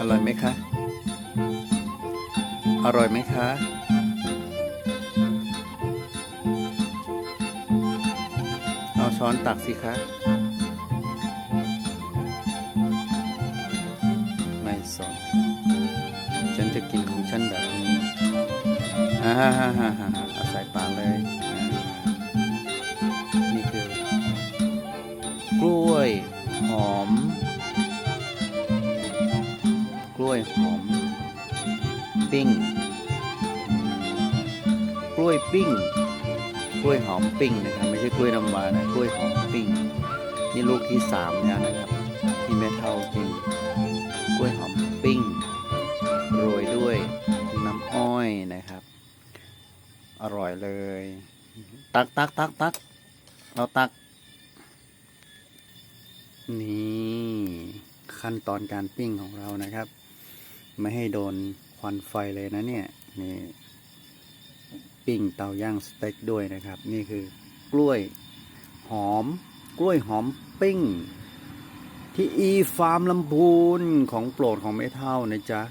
อร่อยไหมคะ อร่อยไหมคะ เอาช้อนตักสิคะไม่สอนฉันจะกินของฉันแบบนี้ฮ่าฮ่าฮ่าฮ่าฮ่าเอาใส่ปากเลยนี่คือกล้วยหอม กล้วยหอมปิ้ง กล้วยปิ้ง กล้วยหอมปิ้งนะครับ ไม่ใช่กล้วยน้ำว้านะ กล้วยหอมปิ้ง นี่ลูกที่สามแล้วนะครับที่แม่เท่ากิน กล้วยหอมปิ้ง โรยด้วยน้ำอ้อยนะครับ อร่อยเลย ตักตักตักตักเราตัก นี่ขั้นตอนการปิ้งของเรานะครับ ไม่ให้โดนควันไฟเลยนะเนี่ยนี่ปิ้งเตาย่างสเต็กด้วยนะครับ นี่คือกล้วยหอม กล้วยหอมปิ้ง ที่อีฟาร์มลำพูนของโปรดของแม่เท่านะจ๊ะ